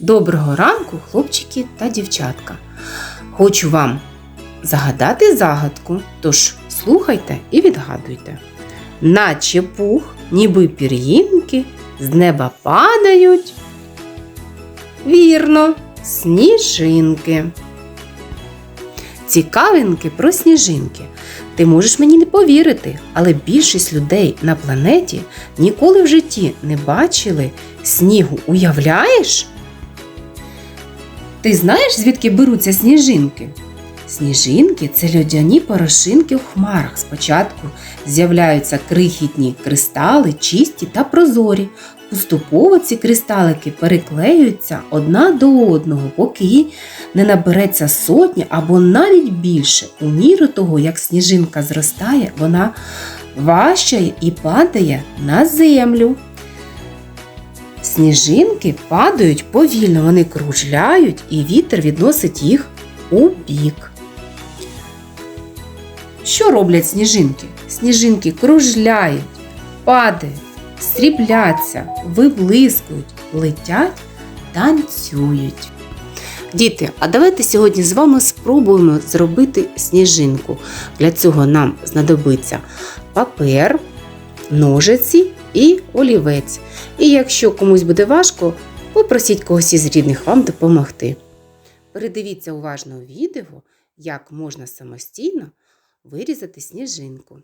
Доброго ранку, хлопчики та дівчатка. Хочу вам загадати загадку, тож слухайте і відгадуйте. Наче пух, ніби пір'їнки, з неба падають. Вірно, сніжинки. Цікавинки про сніжинки. Ти можеш мені не повірити, але більшість людей на планеті ніколи в житті не бачили снігу. Уявляєш? Ти знаєш, звідки беруться сніжинки? Сніжинки це льодяні порошинки в хмарах. Спочатку з'являються крихітні кристали, чисті та прозорі. Поступово ці кристалики переклеюються одна до одного, поки не набереться сотня або навіть більше. У міру того, як сніжинка зростає, вона важчає і падає на землю. Сніжинки падають повільно, вони кружляють, і вітер відносить їх у бік. Що роблять сніжинки? Сніжинки кружляють, падають, срібляться, виблискують, летять, танцюють. Діти, а давайте сьогодні з вами спробуємо зробити сніжинку. Для цього нам знадобиться папер, ножиці і олівець. І якщо комусь буде важко, попросіть когось із рідних вам допомогти. Передивіться уважно відео, як можна самостійно вирізати сніжинку.